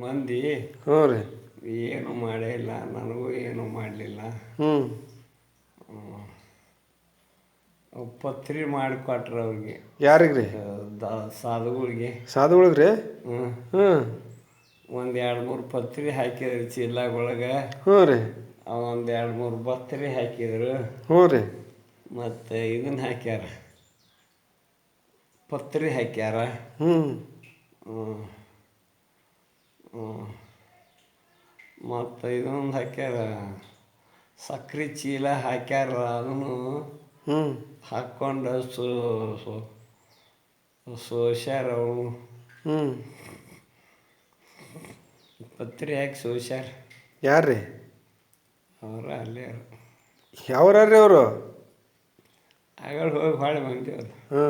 ಮಂದಿ ಹ್ಞೂ ರೀ. ಏನು ಮಾಡೇ ಇಲ್ಲ ನನಗೂ ಏನು ಮಾಡಲಿಲ್ಲ. ಹ್ಞೂ. ಪತ್ರಿ ಮಾಡಿಕೊಟ್ರು ಅವ್ರಿಗೆ. ಯಾರಿಗೆ ರೀ? ದ ಸಾಧುಗಳಿಗೆ. ಸಾಧುಗಳಿಗೆ ರೀ? ಹ್ಞೂ. ಹ್ಞೂ. ಒಂದು ಎರಡು ಮೂರು ಪತ್ರಿ ಹಾಕಿದ್ರು ಚೀಲಗೊಳಗೆ ಹ್ಞೂ ರೀ. ಒಂದು ಎರಡು ಮೂರು ಬತ್ತರಿ ಹಾಕಿದ್ರು. ಹ್ಞೂ ರೀ. ಮತ್ತು ಇದನ್ನ ಹಾಕ್ಯಾರ. ಪತ್ರಿ ಹಾಕ್ಯಾರ. ಹ್ಞೂ. ಮತ್ತು ಇದೊಂದು ಹಾಕ್ಯಾರ ಸಕ್ರೆ ಚೀಲ ಹಾಕ್ಯಾರ ಅದನ್ನು ಹ್ಞೂ ಹಾಕ್ಕೊಂಡು ಸೋ ಸೋ ಸೋಸ್ಯಾರ ಅವನು. ಹ್ಞೂ ಪತ್ರಿ ಹಾಕಿ ಸೋಸ್ಯಾರ? ಯಾರು ರೀ ಅವ್ರ ಅಲ್ಲೇ ಯಾವ್ರಿ ಅವರು? ಆಗಳು ಹೋಗಿ ಭಾಳ ಬಂದೇವ್ರು. ಹ್ಞೂ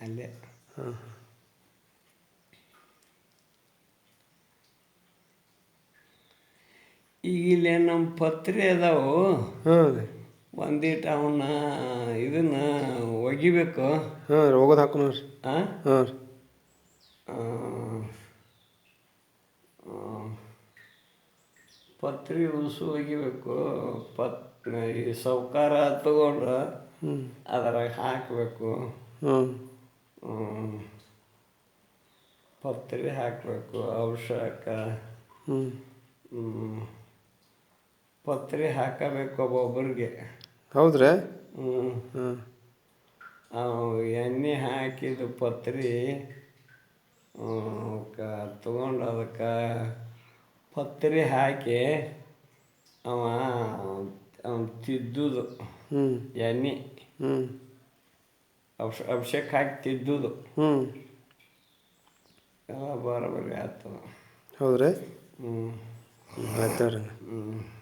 ಅಲ್ಲೇ ಹಾಂ ಈಗ ಇಲ್ಲೇ ನಮ್ಮ ಪತ್ರಿ ಅದಾವು. ರೀ. ಒಂದಿಟ್ಟು ಅವನ್ನ ಇದನ್ನ ಒಗಿಬೇಕು. ಹಾಂ ರೀ ಹೋಗೋದು ಹಾಕು ನೋಡ್ರಿ ಆ? ಹಾಂ ರೀ. ಆ, ಆ, ಪತ್ರಿ ಉಸು ಒಗಿಬೇಕು. ಪತ್ ಈ ಸೌಕಾರ ತಗೊಂಡು ಹ್ಞೂ ಅದ್ರಾಗ ಹಾಕಬೇಕು. ಹ್ಞೂ ಪತ್ರಿ ಹಾಕಬೇಕು ಔಷಧ ಹ್ಞೂ ಹ್ಮ್. ಪತ್ರಿ ಹಾಕಬೇಕು ಒಬ್ಬೊಬ್ಬರಿಗೆ ಹೌದ್ರಾ? ಹ್ಞೂ ಹಾಂ ಅವು ಎಣ್ಣೆ ಹಾಕಿದ ಪತ್ರಿ ತಗೊಂಡು ಅದಕ್ಕೆ ಪತ್ರಿ ಹಾಕಿ ಅವ ಅವ್ನು ತಿದ್ದುದು. ಹ್ಞೂ ಎಣ್ಣೆ. ಹ್ಞೂ ಅಭಿಷ ಅಭಿಷೇಕ ಹಾಕಿ ತಿದ್ದುದು. ಹ್ಞೂ ಎಲ್ಲ ಬರೋಬರಿ ಹೌದ್ರಿ? ಹ್ಮ್. ಹ್ಞೂ ಆಯ್ತು ಹ್ಞೂ